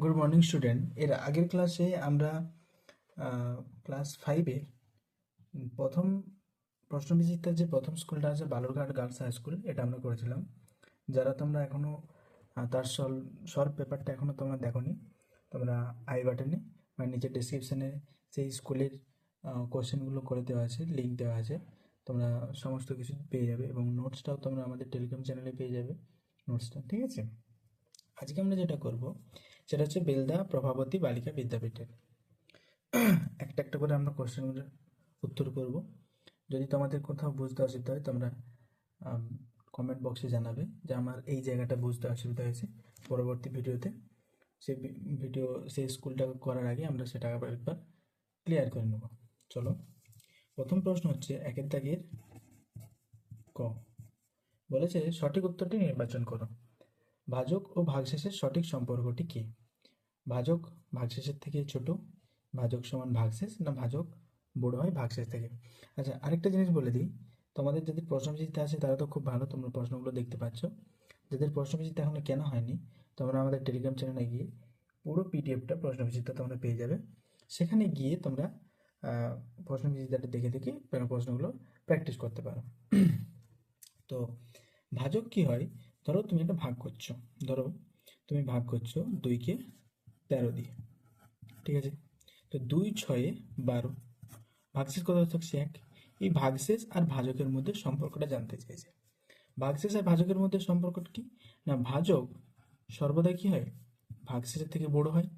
Good morning student এর আগের ক্লাসে আমরা ক্লাস ফাইভে প্রথম প্রশ্নবিচিত্রার যে প্রথম স্কুলটা আছে বালুরঘাট গার্লস হাই স্কুল এটা আমরা করেছিলাম। যারা তোমরা এখনও তার সল শর্ট পেপারটা এখনও তোমরা দেখোনি, তোমরা আই বাটনে বা নিচের ডিসক্রিপশানে সেই স্কুলের কোশ্চেনগুলো করে দেওয়া আছে লিঙ্ক দেওয়া আছে। তোমরা সমস্ত কিছু পেয়ে যাবে এবং নোটসটাও তোমরা আমাদের টেলিগ্রাম চ্যানেলে পেয়ে যাবে নোটসটা ঠিক আছে? আজকে আমরা যেটা করব সেটা হচ্ছে বেলদা প্রভাবতী বালিকা বিদ্যাপীঠের। একটা একটা করে আমরা কোশ্চেনগুলোর উত্তর করব। যদি তোমাদের কোথাও বুঝতে অসুবিধা হয়, তোমরা কমেন্ট বক্সে জানাবে যে আমার এই জায়গাটা বুঝতে অসুবিধা হয়েছে। পরবর্তী ভিডিওতে সেই ভিডিও সেই স্কুলটা করার আগে আমরা সেটা আবার একবার ক্লিয়ার করে নেব। চলো, প্রথম প্রশ্ন হচ্ছে, একের দাগের ক। বলেছে, সঠিক উত্তরটি নির্বাচন করো। ভাজক ও ভাগশেষের সঠিক সম্পর্কটি কী? ভাজক ভাগশেষের থেকে ছোট, ভাজক সমান ভাগশেষ না ভাজক বড় হয় ভাগশেষ থেকে। আচ্ছা আরেকটা জিনিস বলে দিই, তোমাদের যাদের প্রশ্নবিচিত্রা আছে তারা তো খুব ভালো তোমরা প্রশ্নগুলো দেখতে পাচ্ছ। যাদের প্রশ্নবিচিত্রা এখনও কেন হয়নি, তোমরা আমাদের টেলিগ্রাম চ্যানেলে গিয়ে পুরো পিডিএফটা প্রশ্নবিচিত্রা তোমরা পেয়ে যাবে। সেখানে গিয়ে তোমরা প্রশ্নবিচিত্রাটা দেখে দেখে প্রশ্নগুলো প্র্যাকটিস করতে পারো। তো ভাজক কি হয়? ধরো তুমি একটা ভাগ করছ, ধরো তুমি ভাগ করছ দুইকে তেরো দিয়ে, ঠিক আছে? তো দুই ছয়ে বারো, ভাগশেষ কত থাকছে এক। এই ভাগশেষ আর ভাজকের মধ্যে সম্পর্কটা জানতে চাইছে। ভাগশেষ আর ভাজকের মধ্যে সম্পর্ক কি? না, ভাজক সর্বদা কি হয়? ভাগশেষের থেকে বড় হয়।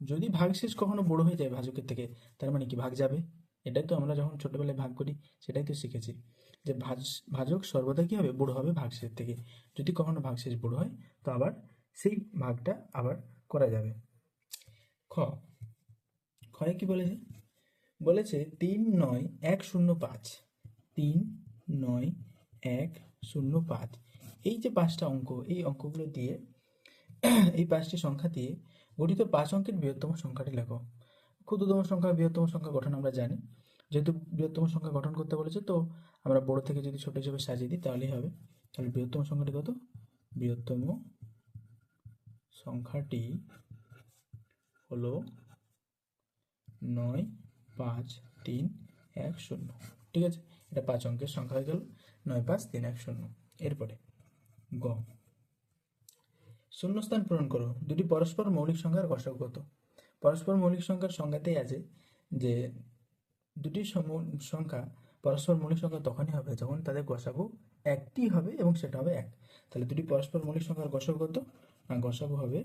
যদি ভাগশেষ কখনো বড় হয়ে যায় ভাজকের থেকে, তার মানে কি ভাগ যাবে? এটাই তো আমরা যখন ছোটবেলায় ভাগ করি, সেটাই তো শিখেছি। যে ভাজ, ভাজক সর্বদা কী হবে? বড় হবে ভাগশেষ থেকে। যদি কখনো ভাগশেষ বড় হয়, তো আবার সেই ভাগটা আবার করা যাবে। খ। ক্ষয়ে কি বলেছে? বলেছে তিন নয় এক শূন্য পাঁচ। তিন নয় এক শূন্য পাঁচ। এই যে পাঁচটা অঙ্ক, এই অঙ্কগুলো দিয়ে, এই পাঁচটি সংখ্যা দিয়ে গঠিত পাঁচ অঙ্কের বৃহত্তম সংখ্যাটি লেখো। ক্ষুদ্রতম সংখ্যা, বৃহত্তম সংখ্যা গঠন আমরা জানি। যেহেতু বৃহত্তম সংখ্যা গঠন করতে বলেছে, তো আমরা বড় থেকে যদি ছোট হিসেবে সাজিয়ে দিই, তাহলেই হবে। তাহলে বৃহত্তম সংখ্যাটি কত? বৃহত্তম সংখ্যাটি হলো নয়, পাঁচ, তিন, এক, শূন্য। ঠিক আছে? এটা পাঁচ অঙ্কের সংখ্যা হয়ে গেল। নয়, পাঁচ, তিন, এক, শূন্য। এরপরে গ। শূন্যস্থান পূরণ করো। দুটি পরস্পর মৌলিক সংখ্যার গসাগু কত? পরস্পর মৌলিক সংখ্যার সংজ্ঞাতেই আছে যে দুটি সংখ্যা পরস্পর মৌলিক সংখ্যা তখনই হবে যখন তাদের গসাগু একটি হবে এবং সেটা হবে এক। তাহলে দুটি পরস্পর মৌলিক সংখ্যার গসাগু কত? না গসাগু হবে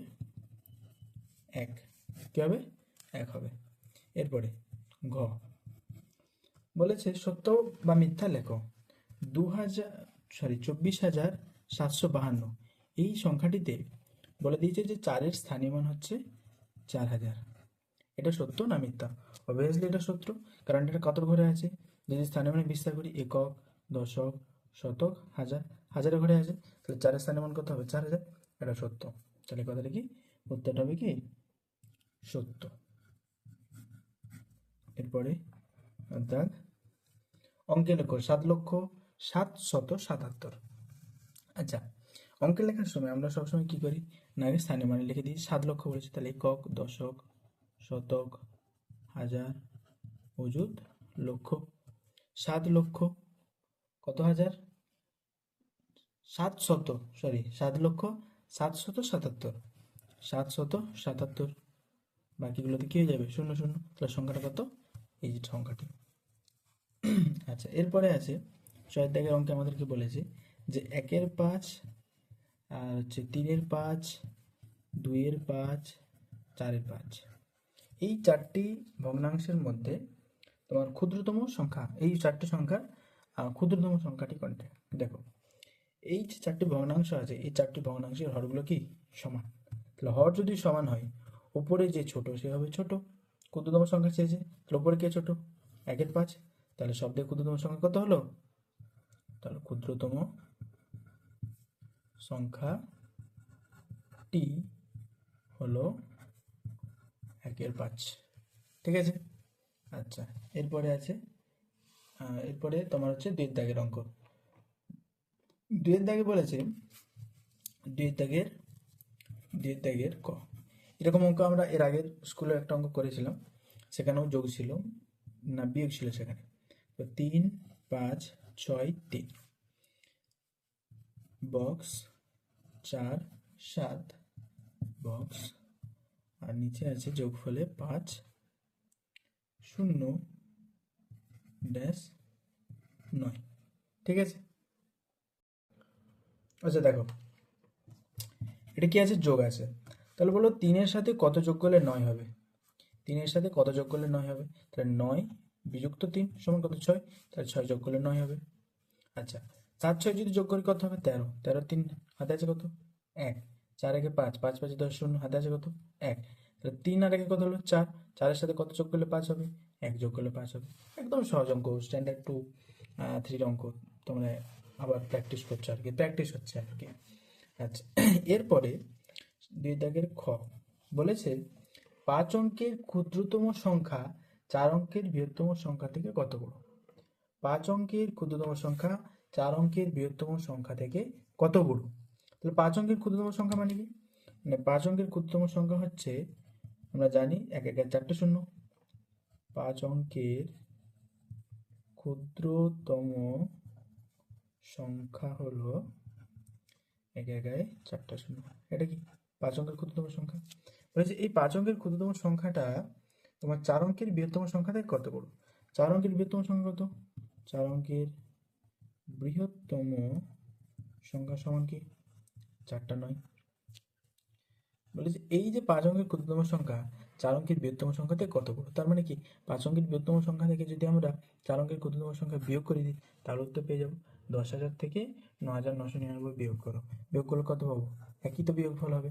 এক। কী হবে? এক হবে। এরপরে ঘ। বলেছে সত্য বা মিথ্যা লেখো। দু হাজার সরি চব্বিশ হাজার সাতশো বাহান্ন। এই সংখ্যাটিতে বলে দিয়েছে যে চারের স্থানীয় মান হচ্ছে চার হাজার। এটা সত্য না মিথ্যা? অবভিয়াসলি এটা সত্য। কারণ এটা কত ঘরে আছে। যদি স্থানীয় মানে বিস্তার করি, একক, দশক, শতক, হাজার, হাজারের ঘরে আছে, তাহলে চারের স্থানীয় মান কত হবে? চার হাজার। এটা সত্য। তাহলে কথাটা কি? উত্তরটা হবে কি? সত্য। এরপরে অর্থাৎ অঙ্কে লেখো সাত লক্ষ সাত শত সাতাত্তর। আচ্ছা অঙ্কে লেখার সময় আমরা সবসময় কি করি? না, আগে স্থানীয় মানে লিখে দিই। সাত লক্ষ বলেছি, তাহলে একক, দশক, শতক, হাজার, অযুত, লক্ষ। সাত লক্ষ কত হাজার? সাত শত সরি সাত লক্ষ সাত শত সাতাত্তর। সাতশত সাতাত্তর। বাকিগুলোতে কি হয়ে যাবে? শূন্য শূন্য। তাহলে সংখ্যাটা কত? এই যে সংখ্যাটি। আচ্ছা এরপরে আছে ছয়ের দাগের অঙ্কে আমাদেরকে বলেছে যে একের পাঁচ আর হচ্ছে তিনের পাঁচ, দুইয়ের পাঁচ, চারের পাঁচ। এই চারটি ভগ্নাংশের মধ্যে তোমার ক্ষুদ্রতম সংখ্যা, এই চারটি সংখ্যার ক্ষুদ্রতম সংখ্যাটি কোনটা? দেখো এই যে চারটি ভগ্নাংশ আছে, এই চারটি ভগ্নাংশের হরগুলো কি সমান? তাহলে হর যদি সমান হয়, উপরে যে ছোট সে হবে ছোট। ক্ষুদ্রতম সংখ্যা চেয়েছে তাহলে উপরে কে ছোট? একের পাঁচ। তাহলে শব্দের ক্ষুদ্রতম সংখ্যা কত হলো? তাহলে ক্ষুদ্রতম সংখ্যাটি হলো একের পাঁচ। ঠিক আছে? আচ্ছা এরপরে আছে এরপরে তোমার হচ্ছে দুয়ের দাগের অঙ্ক। দুয়ের দাগে বলেছে, দুয়ের দাগের দুই দাগের ক। এরকম অঙ্ক আমরা এর আগের স্কুলে একটা অঙ্ক করেছিলাম, সেখানেও যোগ ছিল, না বিয়োগ ছিল সেখানে। তো তিন, পাঁচ, ছয়, তিন। বক্স চার, সাত। বক্স আর নিচে আছে যোগফলে পাঁচ, শূন্য ড্যাশ নয়। ঠিক আছে? আচ্ছা দেখো। এটা কি আছে? যোগ আছে। তাহলে বলো তিনের সাথে কত যোগ করলে নয় হবে? তিনের সাথে কত যোগ করলে নয় হবে? তাহলে নয় বিযুক্ত তিন সমান কত? ছয়। তাহলে ছয় যোগ করলে নয় হবে। আচ্ছা সাত ছয় যদি যোগ করি কত হবে? তেরো। তেরো তিন হাতে আছে কত? এক। চার একে পাঁচ। পাঁচ পাঁচে দশ শূন্য হাতে আছে কত? এক। তাহলে তিন আর একে কত হলো? চার। চারের সাথে কত যোগ করলে পাঁচ হবে? এক যোগ করলে পাঁচ হবে। একদম সহজ অঙ্ক স্ট্যান্ডার্ড টু থ্রির অঙ্ক। তোমরা আবার প্র্যাকটিস করছে আর কি প্র্যাকটিস হচ্ছে আর কি। আচ্ছা এরপরে দুই দাগের খ বলেছে, পাঁচ অঙ্কের ক্ষুদ্রতম সংখ্যা চার অঙ্কের বৃহত্তম সংখ্যা থেকে কত বড়? পাঁচ অঙ্কের ক্ষুদ্রতম সংখ্যা চার অঙ্কের বৃহত্তম সংখ্যা থেকে কত বড়? তাহলে পাঁচ অঙ্কের ক্ষুদ্রতম সংখ্যা মানে কি? মানে পাঁচ অঙ্কের ক্ষুদ্রতম সংখ্যা হচ্ছে, আমরা জানি এক এক চারটে শূন্য। পাঁচ অঙ্কের ক্ষুদ্রতম সংখ্যা হলো এক একায় চারটা শূন্য। এটা কি পাঁচ অঙ্কের ক্ষুদ্রতম সংখ্যা? বলেছে এই পাঁচ অঙ্কের ক্ষুদ্রতম সংখ্যাটা তোমার চার অঙ্কের বৃহত্তম সংখ্যা থেকে কত বড় চার অঙ্কের বৃহত্তম সংখ্যা কত? চার অঙ্কের বৃহত্তম সংখ্যা সমান কি? চারটা নয়। বলেছে এই যে পাঁচ অঙ্কের ক্ষুদ্রতম সংখ্যা, চার অঙ্কের বৃহত্তম সংখ্যা থেকে কত বড় তার মানে কি? পাঁচ অঙ্কের বৃহত্তম সংখ্যা থেকে যদি আমরা চার অঙ্কের ক্ষুদ্রতম সংখ্যা বিয়োগ করে দিই, তাহলে উত্তর পেয়ে যাব। দশ হাজার থেকে ন হাজার নশো নিরানব্বই বিয়োগ করো। বিয়োগ করলে কত পাবো? একই তো বিয়োগফল হবে।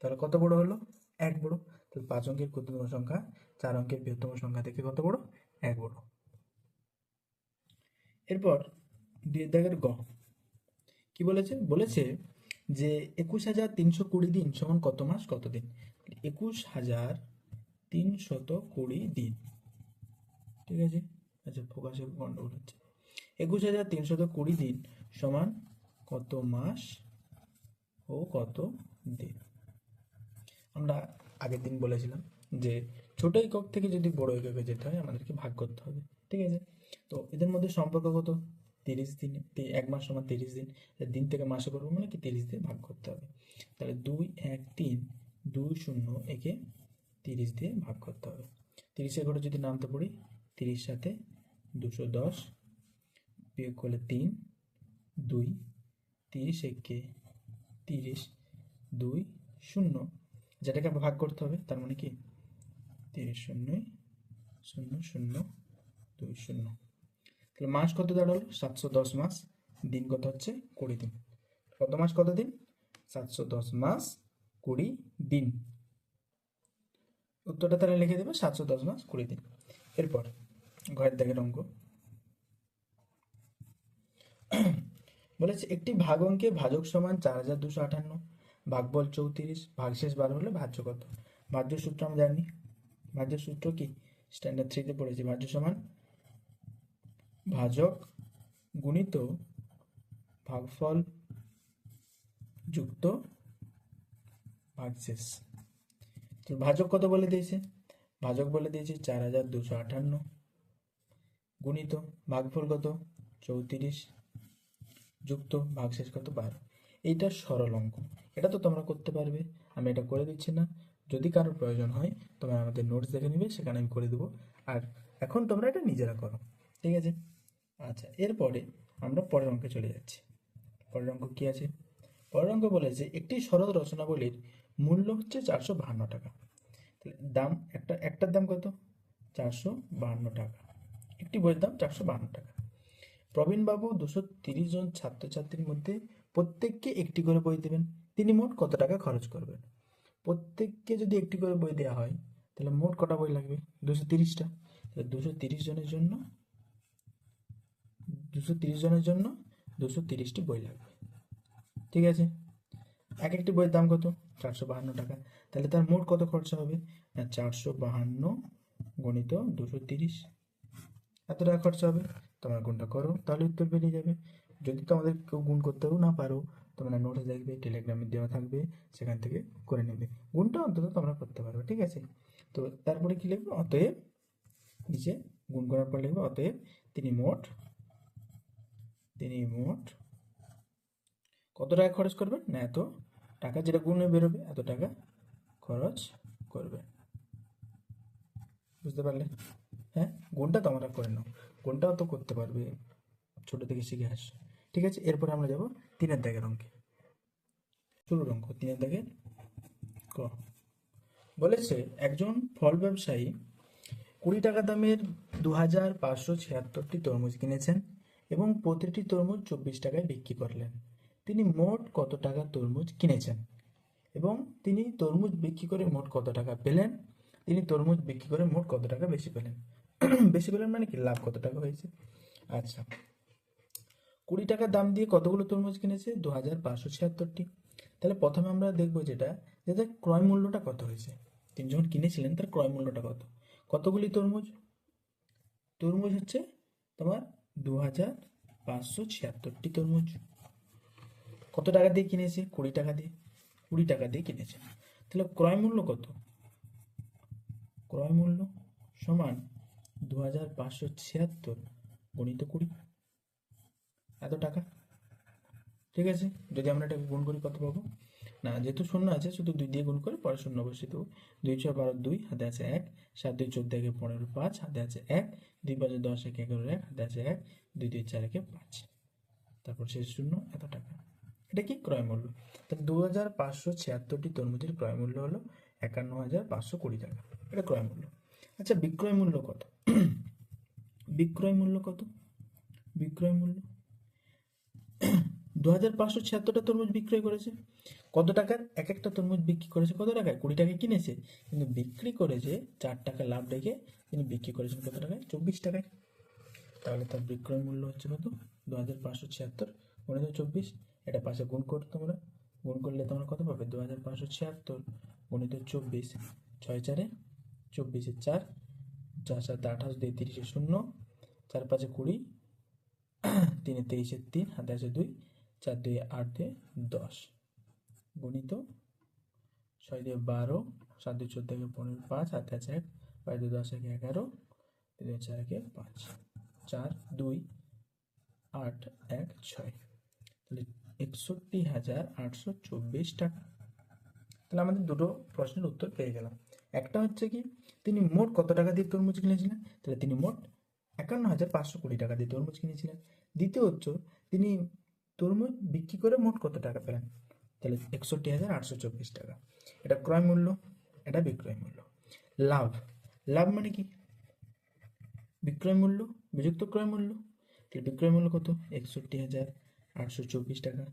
তাহলে কত বড় হলো? এক বড়। তাহলে পাঁচ অঙ্কের ক্ষুদ্রতম সংখ্যা, চার অঙ্কের বৃহত্তম সংখ্যা থেকে কত বড়? এক বড়। এরপর দুই দাগের গ। কি বলেছে? বলেছে যে একুশ হাজার তিনশো কুড়ি দিন সমান কত মাস? কত দিন? একুশ হাজার তিনশত কুড়ি দিন। ঠিক আছে? আচ্ছা ফোকাসে গন্ডগোল হচ্ছে। একুশ হাজার তিনশত কুড়ি দিন সমান কত মাস ও কত দিন? আমরা আগের দিন বলেছিলাম যে ছোট একক থেকে যদি বড় এককে যেতে হয়, আমাদেরকে ভাগ করতে হবে, ঠিক আছে? তো এদের মধ্যে সম্পর্ক কত? তিরিশ দিন এক মাস সমান তিরিশ দিন দিন থেকে মাসে করব মানে কি? তিরিশ দিয়ে ভাগ করতে হবে। তাহলে দুই, এক, তিন, দুই শূন্য একে তিরিশ দিয়ে ভাগ করতে হবে। তিরিশে করে যদি নামতে পড়ি, তিরিশ সাথে দুশো দশ বিয়োগ করলে তিন, দুই, তিরিশ, একে তিরিশ, দুই, শূন্য। যেটাকে আবার ভাগ করতে হবে, তার মানে কি? তিরিশ শূন্য শূন্য শূন্য, দুই, শূন্য। তাহলে মাস কত দাঁড়াল? সাতশো দশ মাস। দিন কত হচ্ছে? কুড়ি দিন। কত মাস কত দিন? সাতশো দশ মাস, কুড়ি দিন। উত্তরটা তাহলে লিখে দেবে, সাতশো দশ মাস, কুড়ি দিন। এরপর ঘরের দাগের অঙ্ক। বলেছে, একটি ভাগ অঙ্কে ভাজক সমান চার হাজার দুশো আটান্ন ভাগবল চৌত্রিশ, ভাগশেষ বারো হলে ভাজ্য কত? ভাজ্য সূত্র আমরা জানি। ভাজ্য সূত্র কি? স্ট্যান্ডার্ড থ্রিতে পড়েছি, ভাজ্য সমান ভাজক গুণিত ভাগফল যুক্ত ভাগশেষ। তো ভাজক কত বলে দিয়েছে? ভাজক বলে দিয়েছে চার হাজার দুশো আটান্ন গুণিত ভাগফল কত? চৌত্রিশ যুক্ত ভাগশেষ কত বারো এইটা সরল অঙ্ক। এটা তো তোমরা করতে পারবে। আমি এটা করে দিচ্ছি না। যদি কারোর প্রয়োজন হয়, তোমরা আমাদের নোটস দেখে নিবে, সেখানে আমি করে দেবো। আর এখন তোমরা এটা নিজেরা করো। ঠিক আছে? আচ্ছা এরপরে আমরা পরের অঙ্কে চলে যাচ্ছি। পরের অঙ্ক কী আছে? পরের অঙ্ক বলেছে একটি সরল রচনাবলীর মূল্য হচ্ছে চারশো বাহান্ন টাকা। দাম, একটা, একটার দাম কত? চারশো বাহান্ন টাকা। একটি বইয়ের দাম চারশো বাহান্ন টাকা। প্রবীণবাবু দুশো তিরিশ জন ছাত্রছাত্রীর মধ্যে প্রত্যেককে একটি করে বই দেবেন। তিনি মোট কত টাকা খরচ করবেন? প্রত্যেককে যদি একটি করে বই দেওয়া হয়, তাহলে মোট কটা বই লাগবে? দুশো তিরিশটা। তাহলে দুশো তিরিশ জনের জন্য, দুশো তিরিশ জনের জন্য দুশো তিরিশটি বই লাগবে। ঠিক আছে? এক একটি বইয়ের দাম কত? চারশো বাহান্ন টাকা। তাহলে তার মোট কত খরচা হবে? চারশো বাহান্ন গণিত দুশো তিরিশ। এত টাকা খরচা হবে? তোমরা গুণটা করো, তাহলে উত্তর বেরিয়ে যাবে। যদি তোমাদের কেউ গুণ করতেও না পারো, তোমরা নোটস দেখবে টেলিগ্রামে দেওয়া থাকবে, সেখান থেকে করে নেবে। গুণটা অন্তত তোমরা করতে পারবে, ঠিক আছে? তো তারপরে কি লিখবে? অতএব নিচে গুণ করার পর লিখবে, অতএব তিনি মোট তিনি মোট কত টাকা খরচ করবেন না, এত টাকা যেটা গুণে বেরোবে, এত টাকা খরচ করবে। বুঝতে পারলে? হ্যাঁ গুণটা তোমরা করে নাও। গুণটাও তো করতে পারবে। ছোট থেকে শিখে আস ঠিক আছে? এরপরে আমরা যাব তিনের দাগের অঙ্কে। শুরুর অঙ্ক, তিনের দাগের ক। বলেছে, একজন ফল ব্যবসায়ী কুড়ি টাকা দামের দু হাজার পাঁচশো ছিয়াত্তরটি তরমুজ কিনেছেন এবং প্রতিটি তরমুজ চব্বিশ টাকায় বিক্রি করলেন। তিনি মোট কত টাকা তরমুজ কিনেছেন? এবং তিনি তরমুজ বিক্রি করে মোট কত টাকা পেলেন? তিনি তরমুজ বিক্রি করে মোট কত টাকা বেশি পেলেন? বেশি পেলেন মানে কি? লাভ কত টাকা হয়েছে? আচ্ছা। কুড়ি টাকা দাম দিয়ে কতগুলো তরমুজ কিনেছে? দু হাজার পাঁচশো ছিয়াত্তরটি। তাহলে প্রথমে আমরা দেখব যেটা, যে তার ক্রয় মূল্যটা কত হয়েছে। তিনি যখন কিনেছিলেন তার ক্রয় মূল্যটা কত? কতগুলি তরমুজ? তরমুজ হচ্ছে তোমার দু হাজার পাঁচশো ছিয়াত্তরটি তরমুজ। কত টাকা দিয়ে কিনেছে? কুড়ি টাকা দিয়ে। কুড়ি টাকা দিয়ে কিনেছে। তাহলে ক্রয় মূল্য কত? ক্রয় মূল্য সমান দু হাজার পাঁচশো ছিয়াত্তর গণিত কুড়ি। এত টাকা? ঠিক আছে, যদি আমরা এটাকে গুণ করি কত পাবো? না, যেহেতু শূন্য আছে, শুধু দুই দিয়ে গুণ করে পরে শূন্য বসিয়ে দেবো। দুই ছয় বারো দুই, হাতে আছে এক। সাত দুই চোদ্দ একে পনেরো পাঁচ, হাতে আছে এক। দুই পাঁচে দশ একে এগারো এক, হাতে আছে এক। দুই দুই চার একে পাঁচ। তারপর শেষ শূন্য, এত টাকা। এটা কি ক্রয় মূল্য? তাহলে দু হাজার পাঁচশো ছিয়াত্তরটি তরমুজের ক্রয় মূল্য হলো একান্ন হাজার পাঁচশো কুড়ি টাকা। এটা ক্রয় মূল্য। আচ্ছা বিক্রয় মূল্য কত? বিক্রয় মূল্য কত? বিক্রয় মূল্য? দু হাজার পাঁচশো ছিয়াত্তরটা তরমুজ বিক্রয় করেছে। কত টাকার? এক একটা তরমুজ বিক্রি করেছে কত টাকায়? কুড়ি টাকায় কিনেছে। কিন্তু বিক্রি করেছে চার টাকা লাভ রেখে তিনি বিক্রি করেছেন কত টাকায়? চব্বিশ টাকায়। তাহলে তার বিক্রয় মূল্য হচ্ছে কত? দু হাজার পাঁচশো ছিয়াত্তর গুণিত চব্বিশ। এটা পাশে গুণ করো তোমরা। গুণ করলে তোমরা কত পাবে? দু হাজার পাঁচশো ছিয়াত্তর গুণিত চব্বিশ। ছয় চারে চব্বিশে চার। চার সাথে আঠাশ দুই তিরিশে শূন্য। চার পাঁচে কুড়ি, তিনে তেইশে তিন হাতে আছে দুই চার দুই আট দুই দশ। গণিত ছয় দিয়ে বারো, সাত দুই চোদ্দ একে পনেরো, পাঁচ হাতে আছে এক, পাঁচ দুই দশ একে এগারো, তিন চার একে পাঁচ। চার, দুই, আট, এক, ছয়। তাহলে একষট্টি হাজার আটশো চব্বিশ টাকা। তাহলে আমাদের দুটো প্রশ্নের উত্তর পেয়ে গেলাম। একটা হচ্ছে কি, তিনি মোট কত টাকা দিয়ে তরমুজ কিনেছিলেন? তাহলে তিনি মোট একান্ন হাজার পাঁচশো কুড়ি টাকা দিয়ে তরমুজ কিনেছিলেন। দ্বিতীয় হচ্ছে তিনি তরমুজ বিক্রি করে মোট কত টাকা পেলেন? তাহলে একষট্টি হাজার আটশো চব্বিশ টাকা। এটা ক্রয় মূল্য, এটা বিক্রয় মূল্য। লাভ লাভ মানে কি? বিক্রয় মূল্য, বিযুক্ত ক্রয় মূল্য। তাহলে বিক্রয় মূল্য কত? একষট্টি হাজার আটশো চব্বিশ টাকা।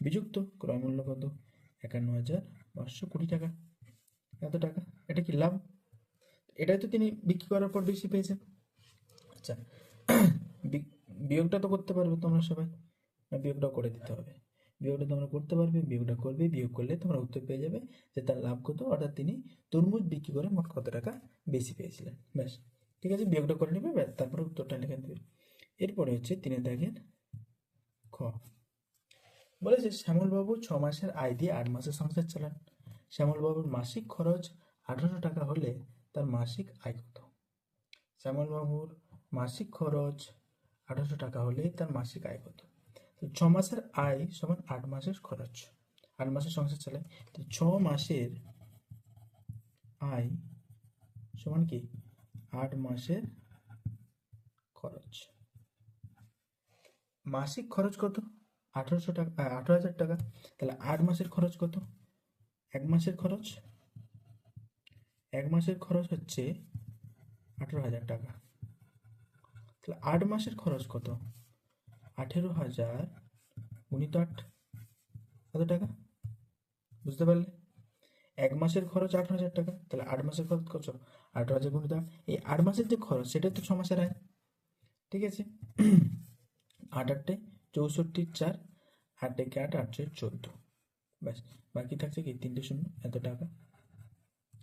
বিযুক্ত ক্রয় মূল্য কত? একান্ন হাজার পাঁচশো কুড়ি টাকা। এত টাকা, এটা কি লাভ? এটাই তো তিনি বিক্রি করার পর বেশি পেয়েছেন। আচ্ছা বিয়োগটা তো করতে পারবে তোমরা সবাই। বিয়োগটা করে দিতে হবে। বিয়োগটা তোমরা করতে পারবে, বিয়োগটা করবে, বিয়োগ করলে তোমরা উত্তর পেয়ে যাবে যে তার লাভ কত, অর্থাৎ তিনি তরমুজ বিক্রি করে মোট কত টাকা বেশি পেয়েছিলেন। ব্যাস, ঠিক আছে? বিয়োগটা করে নেবে, ব্যাস, তারপরে উত্তরটা লিখে দেবে। এরপরে হচ্ছে তিনি দাগের খ। বলেছে শ্যামলবাবু ছ মাসের আয় দিয়ে আট মাসের সংসার চালান। শ্যামলবাবুর মাসিক খরচ আঠারোশো টাকা হলে তার মাসিক আয় কত? শ্যামলবাবুর মাসিক খরচ আঠারোশো টাকা হলে তার মাসিক আয় কত তো ছ মাসের আয় সমান আট মাসের খরচ। আট মাসের সংসার চালায় তো ছ মাসের আয় সমান কি? আট মাসের খরচ। মাসিক খরচ কত? আঠারোশো টাকা আঠারো হাজার টাকা। তাহলে আট মাসের খরচ কত? এক মাসের খরচ? এক মাসের খরচ হচ্ছে আঠারো হাজার টাকা। তাহলে আট মাসের খরচ কত? আঠেরো হাজার গুণিত আট, কত টাকা? বুঝতে পারলে? এক মাসের খরচ আঠারো হাজার টাকা, তাহলে আট মাসের খরচ কত? আঠারো হাজার গুণিত আট, এই আট মাসের যে খরচ, সেটা তো ছ মাসের আয়। ঠিক আছে? আট আটটে চৌষট্টি চার, আট একে আট আটশো চোদ্দ। ব্যাস, বাকি থাকছে কি? তিনটে শূন্য, এত টাকা।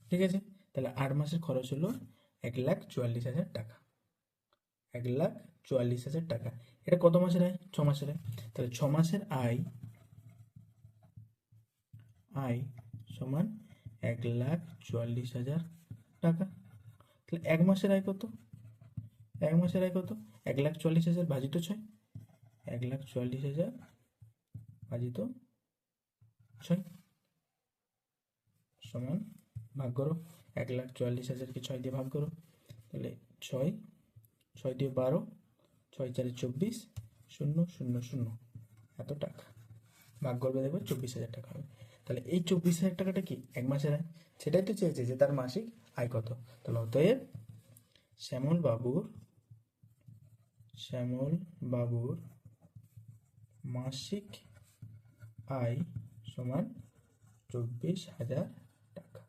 ঠিক আছে? তাহলে আট মাসের খরচ হলো এক লাখ চুয়াল্লিশ হাজার টাকা। এক লাখ চুয়াল্লিশ হাজার টাকা। এটা কত মাসের আয়? ছ মাসের আয়। তাহলে ছ মাসের আয় আয় সমান এক লাখ চুয়াল্লিশ হাজার টাকা। তাহলে এক মাসের আয় কত? এক মাসের আয় কত? এক লাখ চুয়াল্লিশ হাজার ভাজিত ছয়। এক লাখ চুয়াল্লিশ হাজার ভাজিত ছয়। সমান ভাগ করো। এক লাখ চুয়াল্লিশ হাজারকে ছয় দিয়ে ভাগ করো। তাহলে ছয় ছয় দিয়ে বারো, ছয় চারে চব্বিশ, শূন্য শূন্য শূন্য। এত টাকা। ভাগ করবে দেখবে চব্বিশ হাজার টাকা হবে। তাহলে এই চব্বিশ হাজার টাকাটা কি? এক মাসের আয়। সেটাই তো চেয়েছে যে তার মাসিক আয় কত? তাহলে অতএব শ্যামল বাবুর শ্যামল বাবুর মাসিক আয় সমান চব্বিশ হাজার টাকা।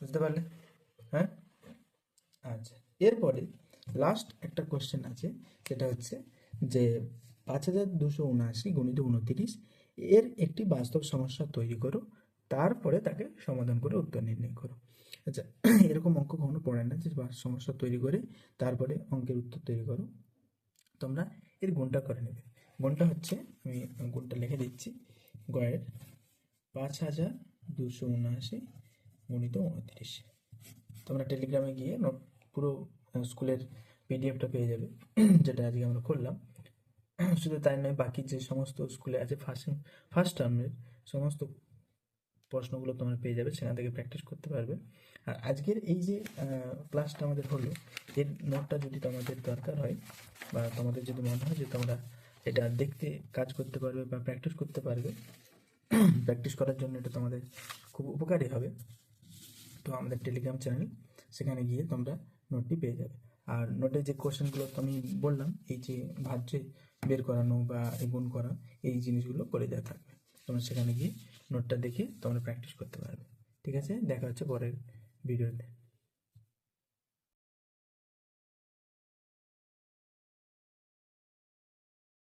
বুঝতে পারলে? হ্যাঁ? আচ্ছা। এরপরে লাস্ট একটা কোশ্চেন আছে, সেটা হচ্ছে যে পাঁচ হাজার দুশো উনআশি গণিত উনতিরিশ এর একটি বাস্তব সমস্যা তৈরি করো, তারপরে তাকে সমাধান করে উত্তর নির্ণয় করো। আচ্ছা এরকম অঙ্ক কখনো পড়ে না যে সমস্যা তৈরি করে, তারপরে অঙ্কের উত্তর তৈরি করো। তোমরা এর গুণটা করে নেবে। গুণটা হচ্ছে, আমি গুণটা লিখে দিচ্ছি গয়ের পাঁচ হাজার দুশো উনআশি গুণিত উনত্রিশ। তোমরা টেলিগ্রামে গিয়ে পুরো স্কুলের পিডিএফটা পেয়ে যাবে, যেটা আজকে আমরা করলাম। শুধু তাই নয়, বাকি যে সমস্ত স্কুলে আছে ফার্স্ট ফার্স্ট টার্মের সমস্ত প্রশ্নগুলো তোমরা পেয়ে যাবে, সেখান থেকে প্র্যাকটিস করতে পারবে। আর আজকের এই যে ক্লাসটা আমাদের হলো, এর নোটটা যদি তোমাদের দরকার হয়, বা তোমাদের যদি মনে হয় যে তোমরা এটা দেখতে, কাজ করতে পারবে বা প্র্যাকটিস করতে পারবে প্র্যাকটিস করার জন্য এটা তোমাদের খুব উপকারী হবে। তো আমাদের টেলিগ্রাম চ্যানেল সেখানে গিয়ে তোমরা নোটটি পেয়ে যাবে। আর নোটে যে কোশ্চেনগুলো আমি বললাম, এই যে ভাজ্যে বের করানো বা গুণ করা, এই জিনিসগুলো করে দেওয়া থাকবে। তোমরা সেখানে গিয়ে নোটটা দেখে তোমরা প্র্যাকটিস করতে পারবে। ঠিক আছে? দেখা হচ্ছে পরের ভিডিওতে